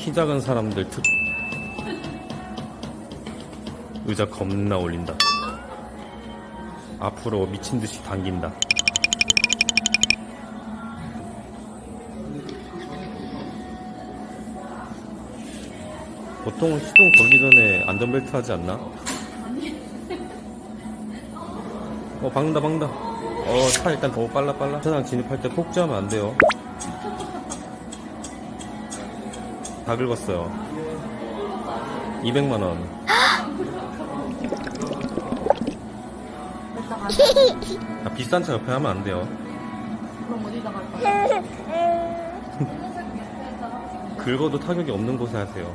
키 작은 사람들 특. 의자 겁나 올린다. 앞으로 미친 듯이 당긴다. 보통 시동 걸기 전에 안전벨트 하지 않나? 어 박는다 박는다. 어 차 일단 더 빨라 빨라. 차장 진입할 때 폭주하면 안 돼요 다 긁었어요. 200만원. 일단 안 아, 비싼 차 옆에 하면 안 돼요. 그럼 어디다 갈 거야? 긁어도 타격이 없는 곳에 하세요